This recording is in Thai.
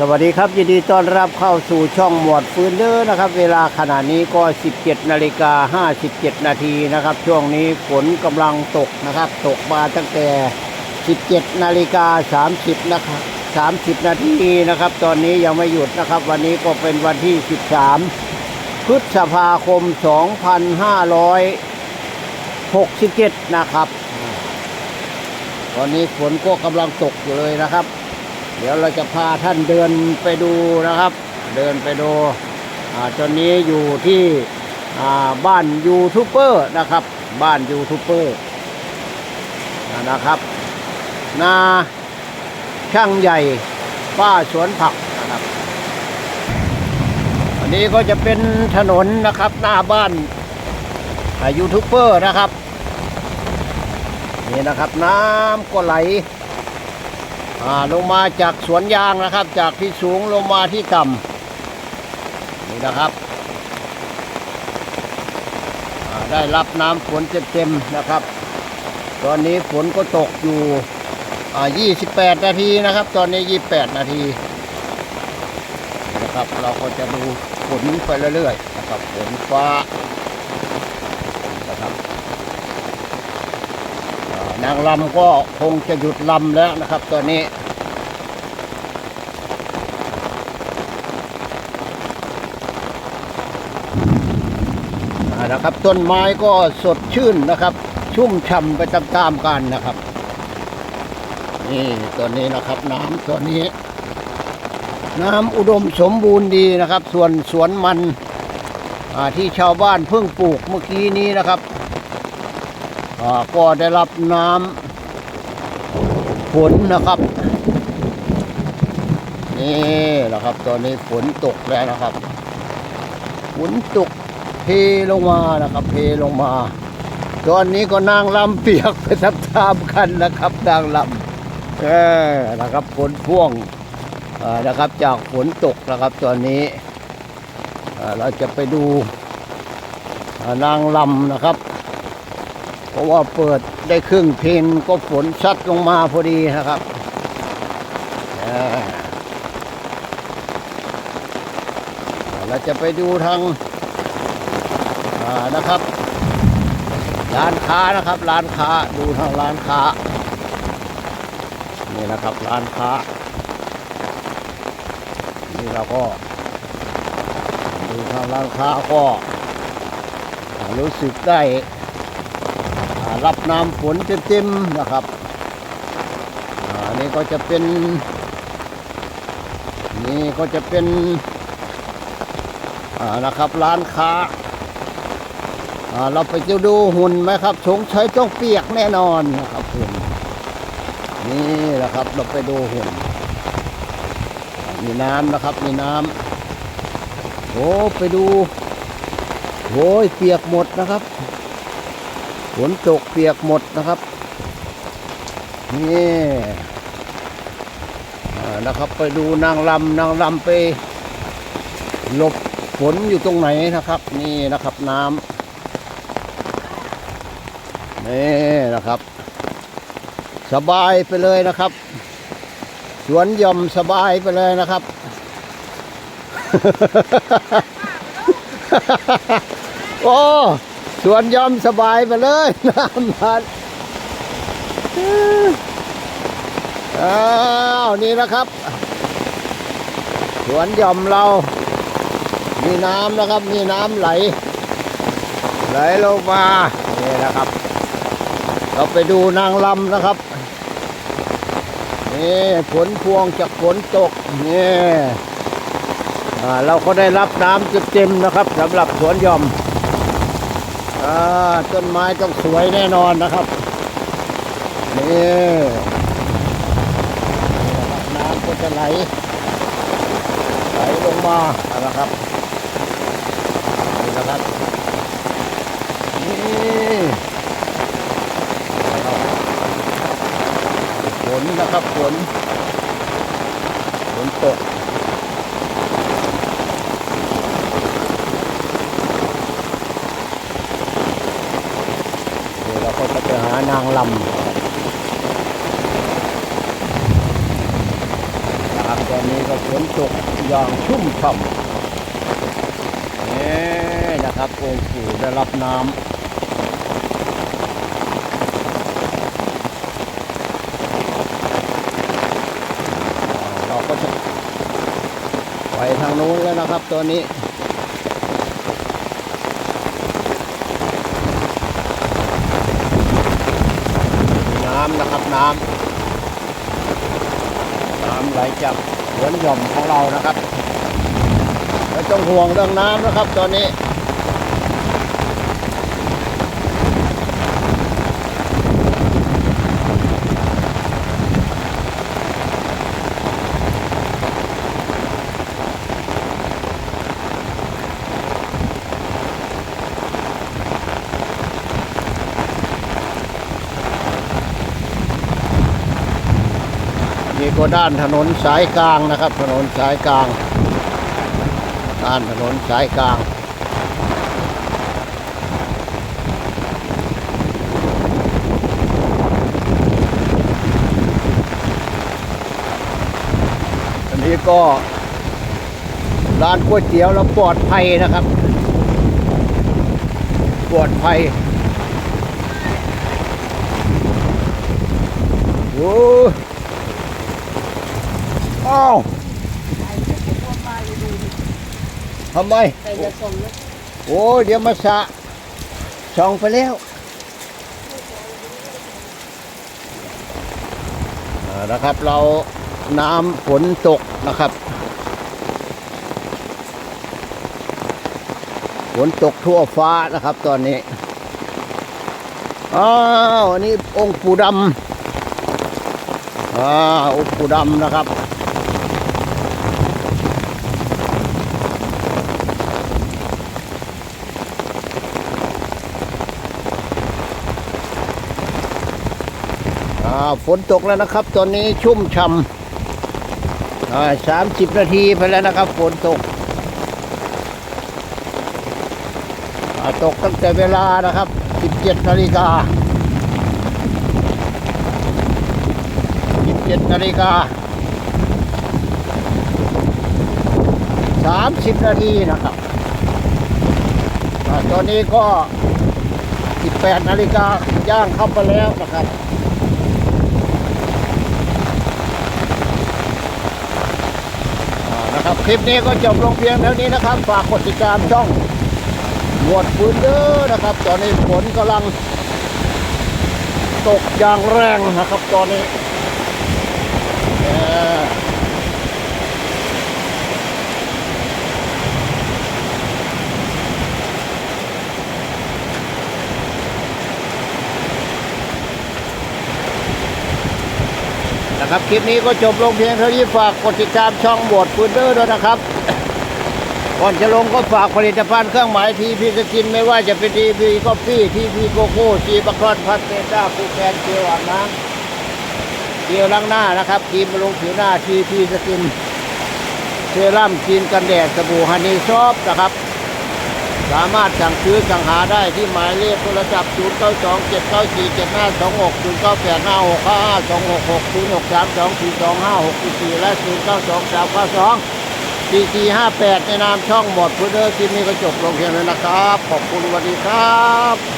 สวัสดีครับยินดีต้อนรับเข้าสู่ช่องหมวดฟืนเดอร์นะครับ เวลาขณะนี้ก็ 17นาฬิกา57 นาทีนะครับ ช่วงนี้ฝนกำลังตกนะครับ ตกมาตั้งแต่ 17นาฬิกา30นะครับ30 นาทีนะครับ ตอนนี้ยังไม่หยุดนะครับ วันนี้ก็เป็นวันที่ 13 พฤษภาคม 2567 นะครับ ตอนนี้ฝนก็กำลังตกอยู่เลยนะครับ เดี๋ยวเราจะพาท่านเดินไปดูนะครับ เดินไปดูตอนนี้อยู่ที่บ้านยูทูบเบอร์นะครับ บ้านยูทูบเบอร์นะครับ นาช่างใหญ่ป้าสวนผักนะครับ อันนี้ก็จะเป็นถนนนะครับหน้าบ้านยูทูบเบอร์นะครับ นี่นะครับน้ำก็ไหลอ่า ลงมาจากสวนยางนะครับ จากที่สูงลงมาที่ต่ำนี่นะครับ ได้รับน้ำฝนเต็มๆนะครับ ตอนนี้ฝนก็ตกอยู่อ่า28 นาทีนะครับ ตอนนี้ 28 นาทีนะครับ เราก็จะดูฝนไปเรื่อยๆนะครับฝนฟ้านะครับ อ่า นางลำก็คงจะหยุดลำแล้วนะครับตอนนี้นะครับต้นไม้ก็สดชื่นนะครับ ชุ่มฉ่ำไปตามๆกันนะครับ นี่ตัวนี้นะครับน้ำตัวนี้ น้ำอุดมสมบูรณ์ดีนะครับ ส่วนสวนมันที่ชาวบ้านเพิ่งปลูกเมื่อกี้นี้นะครับ ก็ได้รับน้ำฝนนะครับ นี่นะครับ ตอนนี้ฝนตกแล้วนะครับฝนตกเทลงมานะครับเทลงมา ตอนนี้ก็นางลำเปียกไปทับทามกันนะครับนางลำเออนะครับฝนพ่วงนะครับจากฝนตกนะครับตอนนี้เราจะไปดูนางลำนะครับ เพราะว่าเปิดได้ครึ่งเพลงก็ฝนซัดลงมาพอดีนะครับเราจะไปดูทางนะครับ ร้านค้านะครับ ร้านค้าดูทางร้านค้า นี่นะครับ ร้านค้า นี่เราก็ ดูทางร้านค้าก็รู้สึกได้ รับน้ำฝนเต็มๆนะครับอันนี้ก็จะเป็น นี่ก็จะเป็นนะครับร้านค้าเราไปจะดูหุ่นไหมครับสงสัยต้องเปียกแน่นอนนะครับหุ่นนี่นะครับเราไปดูหุ่นมีน้ำนะครับมีน้ำโอ้ไปดูโอ้ยเปียกหมดนะครับ ฝนตกเปียกหมดนะครับ นี่นะครับไปดูนางลำนางลำไปหลบฝนอยู่ตรงไหนนะครับ นี่นะครับน้ำนี่นะครับ สบายไปเลยนะครับ สวนย่อมสบายไปเลยนะครับ โอ้ สวนยอมสบายไปเลยน้ำมันอ้าวนี่นะครับ สวนยอมเรา มีน้ำนะครับ มีน้ำไหล ไหลลงมานี่นะครับ เราไปดูนางลำนะครับนี่ฝนพวงจากฝนตกนี่อ่าเราก็ได้รับน้ำเต็มๆนะครับสำหรับสวนยอม ต้นไม้ต้องสวยแน่นอนนะครับนี่น้ำก็จะไหล ไหลลงมานะครับนี่นะครับนี่ฝนนะครับฝนฝนตก เดี๋ยวเราก็จะไปหานางลำนะครับตอนนี้ก็ฝนตกอย่างชุ่มฉ่ำนี่นะครับองค์ปู่ได้รับน้ำเราก็จะไปทางนู้นแล้วนะครับตัวนี้ำนะครับน้ำน้ำไหลจากสวนหย่อมของเรานะครับ ไม่ต้องห่วงเรื่องน้ำนะครับตอนนี้ ก็ด้านถนนสายกลางนะครับ ถนนสายกลาง ด้านถนนสายกลางอันนี้ก็ร้านก๋วยเตี๋ยวแล้วปลอดภัยนะครับ ปลอดภัยโอ้อ้าว ทำไมแต่อย่าส่งนะโอ้ยเดี๋ยวมาสะช่องไปแล้วนะครับ เราน้ำฝนตกนะครับฝนตกทั่วฟ้านะครับตอนนี้อ้าวอันนี้องค์ปู่ดำอ่าองค์ปู่ดำนะครับ ฝนตกแล้วนะครับ ตอนนี้ชุ่มฉ่ำสามสิบนาทีไปแล้วนะครับ ฝนตก ตกตั้งแต่เวลานะครับ17นาฬิกา17นาฬิกา30นาทีนะครับตอนนี้ก็ 18 นาฬิกาย่างเข้าไปแล้วนะครับ อ่านะ คลิปนี้ก็จบลงเพียงเท่านี้นะครับ ฝากกดติดตามช่องหมวดปืนเด้อนะครับ ตอนนี้ฝนกำลัง ตกอย่างแรงนะครับ ตอนนี้เอ่อนะ ครับคลิปนี้ก็จบลงเพียงเท่านี้ฝากกดติดตามช่องหมวดเด้อด้วยนะครับ ก่อนจะลงก็ฝากผลิตภัณฑ์เครื่องหมายทีพีสกินไม่ว่าจะเป็นทีพีกาแฟทีพีโกโก้จีบัครอนพัตเตต้าคูแคนเจลอาบน้ำเจลล้างหน้านะครับครีมบำรุงผิวหน้าทีพีสกินเซรั่มครีมกันแดดสบู่ฮันนี่ชอปนะครับ สามารถสั่งซื้อสั่งหาได้ที่หมายเลขโทรศัพท์ 0 9 2 7 9 4 7 5 2 6 0 9 8 5 6 5 5 2 6 6 0 6 3 2 4 2 5 6 4และ 0 9 2 3 9 2 4 4 5 8 ในนามช่องหมดพุทเดอร์คลิมีกระจบลงเพียงเลยนะครับ ขอบคุณสวัสดีครับ